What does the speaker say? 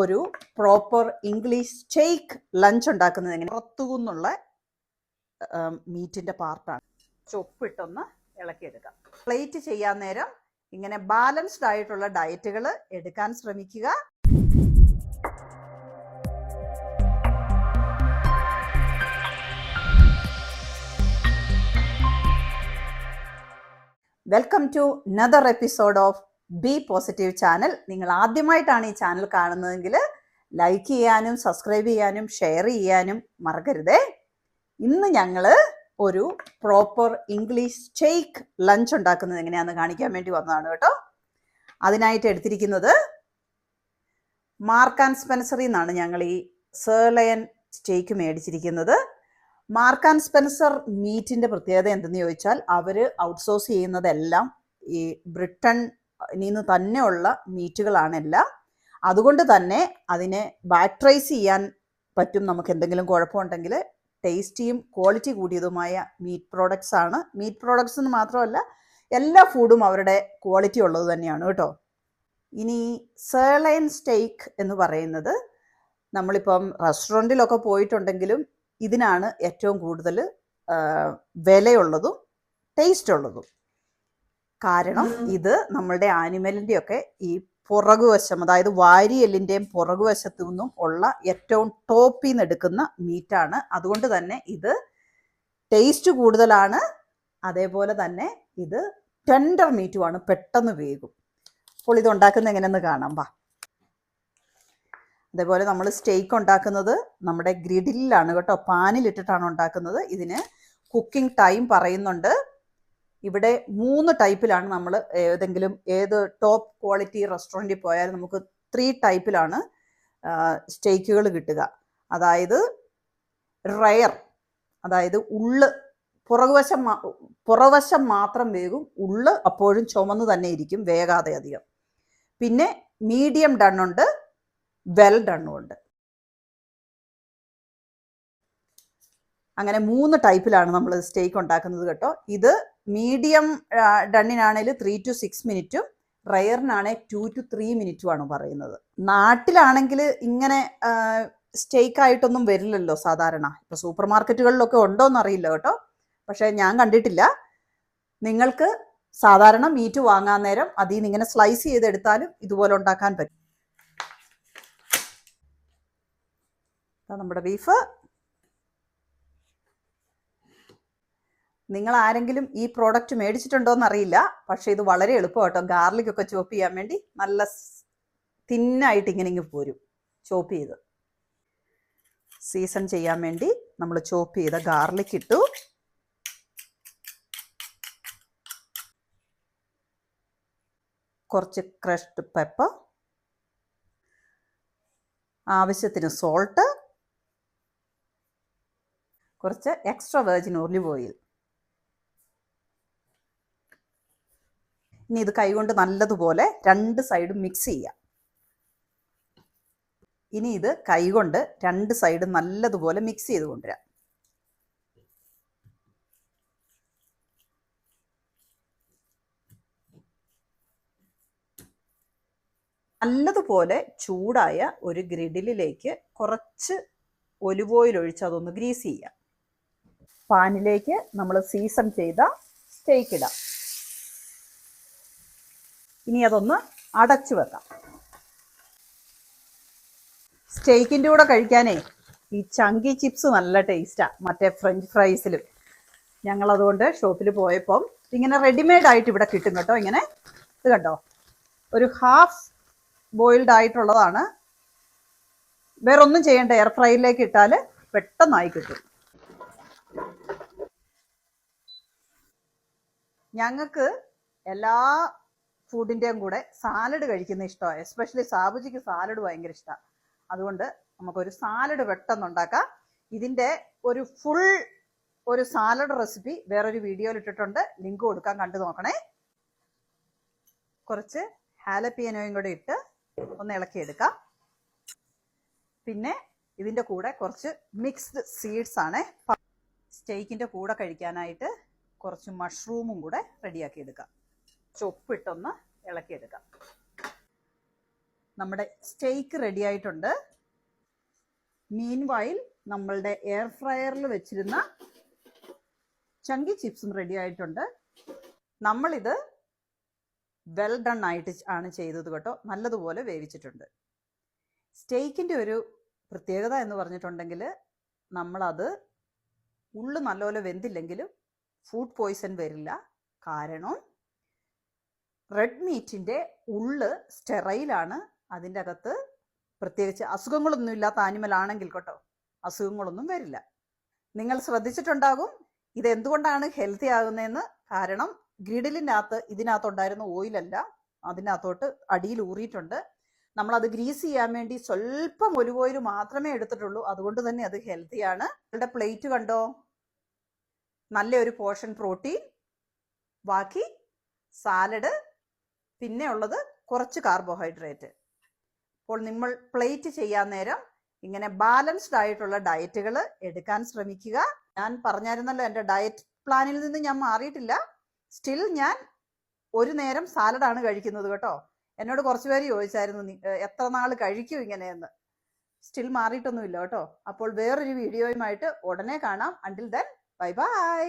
ഒരു proper English സ്റ്റേക്ക് lunch ഉണ്ടാക്കുന്നത് എങ്ങനെ പുറത്തുനിന്നുള്ള മീറ്റിന്റെ പാർട്ടാണ് ചൊപ്പിട്ടൊന്ന് ഇളക്കിയെടുക്കാം. പ്ലേറ്റ് ചെയ്യാൻ നേരം ഇങ്ങനെ ബാലൻസ്ഡ് ആയിട്ടുള്ള ഡയറ്റുകൾ എടുക്കാൻ ശ്രമിക്കുക. Welcome to another episode of B positive channel. നിങ്ങൾ ആദ്യമായിട്ടാണ് ഈ ചാനൽ കാണുന്നതെങ്കിൽ ലൈക്ക് ചെയ്യാനും സബ്സ്ക്രൈബ് ചെയ്യാനും ഷെയർ ചെയ്യാനും മറക്കരുതേ. ഇന്ന് ഞങ്ങൾ ഒരു പ്രോപ്പർ ഇംഗ്ലീഷ് സ്റ്റേക്ക് ലഞ്ച് ഉണ്ടാക്കുന്നത് എങ്ങനെയാണെന്ന് കാണിക്കാൻ വേണ്ടി വന്നതാണ് കേട്ടോ. അതിനായിട്ട് എടുത്തിരിക്കുന്നത് മാർക്ക് ആൻഡ് സ്പെൻസറിൽ നിന്നാണ് ഞങ്ങൾ ഈ സേർലയൻ സ്റ്റേക്ക് മേടിച്ചിരിക്കുന്നത്. മാർക്ക് ആൻഡ് സ്പെൻസർ മീറ്റിന്റെ പ്രത്യേകത എന്തെന്ന് ചോദിച്ചാൽ അവർ ഔട്ട്സോഴ്സ് ചെയ്യുന്നതെല്ലാം ഈ ബ്രിട്ടൻ നിന്ന് തന്നെയുള്ള മീറ്റുകളാണെല്ലാം. അതുകൊണ്ട് തന്നെ അതിനെ ബാറ്ററൈസ് ചെയ്യാൻ പറ്റും നമുക്ക് എന്തെങ്കിലും കുഴപ്പമുണ്ടെങ്കിൽ ടേസ്റ്റിയും ക്വാളിറ്റി കൂടിയതുമായ മീറ്റ് പ്രോഡക്ട്സ് ആണ്. മീറ്റ് പ്രോഡക്ട്സ് എന്ന് മാത്രമല്ല എല്ലാ ഫുഡും അവരുടെ ക്വാളിറ്റി ഉള്ളത് തന്നെയാണ് കേട്ടോ. ഇനി സേർലൈൻ സ്റ്റേക്ക് എന്ന് പറയുന്നത് നമ്മളിപ്പം റെസ്റ്റോറന്റിലൊക്കെ പോയിട്ടുണ്ടെങ്കിലും ഇതിനാണ് ഏറ്റവും കൂടുതൽ വിലയുള്ളതും ടേസ്റ്റ് ഉള്ളതും കാരണം ഇത് നമ്മളുടെ ആനിമലിന്റെ ഒക്കെ ഈ പുറകുവശം അതായത് വാരിയെല്ലിന്റെയും പുറകുവശത്തു നിന്നും ഉള്ള ഏറ്റവും ടോപ്പിൽ നിന്ന് എടുക്കുന്ന മീറ്റാണ്. അതുകൊണ്ട് തന്നെ ഇത് ടേസ്റ്റ് കൂടുതലാണ്. അതേപോലെ തന്നെ ഇത് ടെൻഡർ മീറ്റുമാണ് പെട്ടെന്ന് വേകും. അപ്പോൾ ഇത് ഉണ്ടാക്കുന്നത് എങ്ങനെയെന്ന് കാണാം വാ. അതേപോലെ നമ്മൾ സ്റ്റേക്ക് ഉണ്ടാക്കുന്നത് നമ്മുടെ ഗ്രിഡിലാണ് കേട്ടോ. പാനിലിട്ടിട്ടാണ് ഉണ്ടാക്കുന്നത്. ഇതിന് കുക്കിംഗ് ടൈം പറയുന്നുണ്ട്. ഇവിടെ മൂന്ന് ടൈപ്പിലാണ് നമ്മൾ ഏതെങ്കിലും ഏത് ടോപ്പ് ക്വാളിറ്റി റെസ്റ്റോറന്റിൽ പോയാൽ നമുക്ക് ത്രീ ടൈപ്പിലാണ് സ്റ്റേക്കുകൾ കിട്ടുക. അതായത് റയർ അതായത് ഉള്ള് പുറകുവശം പുറവശം മാത്രം വേകും ഉള്ള് അപ്പോഴും ചുമന്ന് തന്നെ ഇരിക്കും വേകാതെ അധികം. പിന്നെ മീഡിയം ഡണ്ണുണ്ട് വെൽ ഡണ്ണും അങ്ങനെ മൂന്ന് ടൈപ്പിലാണ് നമ്മൾ സ്റ്റേക്ക് ഉണ്ടാക്കുന്നത് കേട്ടോ. ഇത് മീഡിയം ഡണ്ണിനാണെങ്കിൽ ത്രീ ടു സിക്സ് മിനിറ്റും റയറിനാണെങ്കിൽ ടു ടു ത്രീ മിനിറ്റുമാണ് പറയുന്നത്. നാട്ടിലാണെങ്കിൽ ഇങ്ങനെ സ്റ്റേക്ക് ആയിട്ടൊന്നും വരില്ലല്ലോ സാധാരണ. ഇപ്പൊ സൂപ്പർ മാർക്കറ്റുകളിലൊക്കെ ഉണ്ടോ എന്നറിയില്ല കേട്ടോ. പക്ഷേ ഞാൻ കണ്ടിട്ടില്ല. നിങ്ങൾക്ക് സാധാരണ മീറ്റ് വാങ്ങാൻ നേരം അതിൽ നിന്ന് ഇങ്ങനെ സ്ലൈസ് ചെയ്തെടുത്താലും ഇതുപോലെ ഉണ്ടാക്കാൻ പറ്റും. നമ്മുടെ ബീഫ് നിങ്ങൾ ആരെങ്കിലും ഈ പ്രോഡക്റ്റ് മേടിച്ചിട്ടുണ്ടോ എന്നറിയില്ല പക്ഷേ ഇത് വളരെ എളുപ്പം കേട്ടോ ഗാർലിക് ഒക്കെ ചോപ്പ് ചെയ്യാൻ വേണ്ടി നല്ല തിന്നായിട്ട് ഇങ്ങനെ ഇങ്ങ് പോരും ചോപ്പ് ചെയ്ത്. സീസൺ ചെയ്യാൻ വേണ്ടി നമ്മൾ ചോപ്പ് ചെയ്ത ഗാർലിക് ഇട്ടു. കുറച്ച് ക്രഷ്ഡ് പെപ്പർ ആവശ്യത്തിന് സോൾട്ട് കുറച്ച് എക്സ്ട്രാ വെർജിൻ ഒലിവ് ഓയിൽ ഇനി ഇത് കൈകൊണ്ട് നല്ലതുപോലെ രണ്ട് സൈഡും മിക്സ് ചെയ്യാം. ഇനി ഇത് കൈകൊണ്ട് രണ്ട് സൈഡും നല്ലതുപോലെ മിക്സ് ചെയ്ത് കൊണ്ടുവരാം. നല്ലതുപോലെ ചൂടായ ഒരു ഗ്രിഡിലേക്ക് കുറച്ച് ഒലിവ് ഓയിൽ ഒഴിച്ച് അതൊന്ന് ഗ്രീസ് ചെയ്യാം. പാനിലേക്ക് നമ്മൾ സീസൺ ചെയ്ത സ്റ്റേക്ക് ഇടാം. ഇനി അതൊന്ന് അടച്ചു വെക്കാം. സ്റ്റേക്കിന്റെ കൂടെ കഴിക്കാനേ ഈ ചങ്കി ചിപ്സ് നല്ല ടേസ്റ്റാണ് മറ്റേ ഫ്രഞ്ച് ഫ്രൈസിലും ഞങ്ങളതുകൊണ്ട് ഷോപ്പിൽ പോയപ്പം ഇങ്ങനെ റെഡിമെയ്ഡ് ആയിട്ട് ഇവിടെ കിട്ടും കേട്ടോ ഇങ്ങനെ. ഇത് കണ്ടോ? ഒരു ഹാഫ് ബോയിൽഡ് ആയിട്ടുള്ളതാണ്. വേറെ ഒന്നും ചെയ്യേണ്ട എയർ ഫ്രൈയിലേക്ക് ഇട്ടാൽ പെട്ടെന്നായി കിട്ടും. ഞങ്ങൾക്ക് എല്ലാ ഫുഡിന്റെയും കൂടെ സാലഡ് കഴിക്കുന്ന ഇഷ്ടമാണ്. എസ്പെഷ്യലി സാബുജിക്ക് സാലഡ് ഭയങ്കര ഇഷ്ടമാണ് അതുകൊണ്ട് നമുക്കൊരു സാലഡ് പെട്ടെന്ന് ഉണ്ടാക്കാം ഇതിന്റെ ഒരു ഫുൾ ഒരു സാലഡ് റെസിപ്പി വേറൊരു വീഡിയോയിൽ ഇട്ടിട്ടുണ്ട്. ലിങ്ക് കൊടുക്കാൻ കണ്ടു നോക്കണേ. കുറച്ച് ഹാലപ്പിയനോയും കൂടെ ഇട്ട് ഒന്ന് ഇളക്കിയെടുക്കാം. പിന്നെ ഇതിന്റെ കൂടെ കുറച്ച് മിക്സ്ഡ് സീഡ്സ് ആണ്. സ്റ്റേക്കിന്റെ കൂടെ കഴിക്കാനായിട്ട് കുറച്ച് മഷ്റൂമും കൂടെ റെഡിയാക്കി എടുക്കാം ചൊപ്പിട്ടൊന്ന് ഇളക്കിയെടുക്കാം. നമ്മുടെ സ്റ്റേക്ക് റെഡി ആയിട്ടുണ്ട്. മീൻ വൈൽ നമ്മളുടെ എയർ ഫ്രയറിൽ വെച്ചിരുന്ന ചങ്കി ചിപ്സും റെഡി ആയിട്ടുണ്ട്. നമ്മളിത് വെൽ ഡൺ ആയിട്ട് ആണ് ചെയ്തത് കേട്ടോ. നല്ലതുപോലെ വേവിച്ചിട്ടുണ്ട്. സ്റ്റേക്കിന്റെ ഒരു പ്രത്യേകത എന്ന് പറഞ്ഞിട്ടുണ്ടെങ്കിൽ നമ്മളത് ഉള്ളു നല്ലപോലെ വെന്തില്ലെങ്കിലും ഫുഡ് പോയ്സൺ വരില്ല. കാരണം റെഡ് മീറ്റിന്റെ ഉള്ള് സ്റ്റെറൈലാണ് അതിന്റെ അകത്ത് പ്രത്യേകിച്ച് അസുഖങ്ങളൊന്നും ഇല്ലാത്ത ആനിമൽ ആണെങ്കിൽ കേട്ടോ അസുഖങ്ങളൊന്നും വരില്ല. നിങ്ങൾ ശ്രദ്ധിച്ചിട്ടുണ്ടാകും ഇതെന്തുകൊണ്ടാണ് ഹെൽത്തി ആകുന്നതെന്ന്. കാരണം ഗ്രിഡിലിനകത്ത് ഇതിനകത്തുണ്ടായിരുന്ന ഓയിലല്ല അതിനകത്തോട്ട് അടിയിൽ ഊറിയിട്ടുണ്ട്. നമ്മളത് ഗ്രീസ് ചെയ്യാൻ വേണ്ടി സ്വല്പം ഒലിവ് ഓയിൽ മാത്രമേ എടുത്തിട്ടുള്ളൂ. അതുകൊണ്ട് തന്നെ അത് ഹെൽത്തിയാണ് നിങ്ങളുടെ പ്ലേറ്റ് കണ്ടോ? നല്ലൊരു പോർഷൻ പ്രോട്ടീൻ ബാക്കി സാലഡ് പിന്നെ ഉള്ളത് കുറച്ച് കാർബോഹൈഡ്രേറ്റ് അപ്പോൾ നിങ്ങൾ പ്ലേറ്റ് ചെയ്യാൻ നേരം ഇങ്ങനെ ബാലൻസ്ഡ് ആയിട്ടുള്ള ഡയറ്റുകൾ എടുക്കാൻ ശ്രമിക്കുക. ഞാൻ പറഞ്ഞായിരുന്നല്ലോ എന്റെ ഡയറ്റ് പ്ലാനിൽ നിന്ന് ഞാൻ മാറിയിട്ടില്ല. സ്റ്റിൽ ഞാൻ ഒരു നേരം സാലഡാണ് കഴിക്കുന്നത് കേട്ടോ. എന്നോട് കുറച്ച് പേര് ചോദിച്ചായിരുന്നു എത്ര നാൾ കഴിക്കും ഇങ്ങനെയെന്ന്? സ്റ്റിൽ മാറിയിട്ടൊന്നുമില്ല കേട്ടോ. അപ്പോൾ വേറൊരു വീഡിയോയുമായിട്ട് ഉടനെ കാണാം. Until then bye bye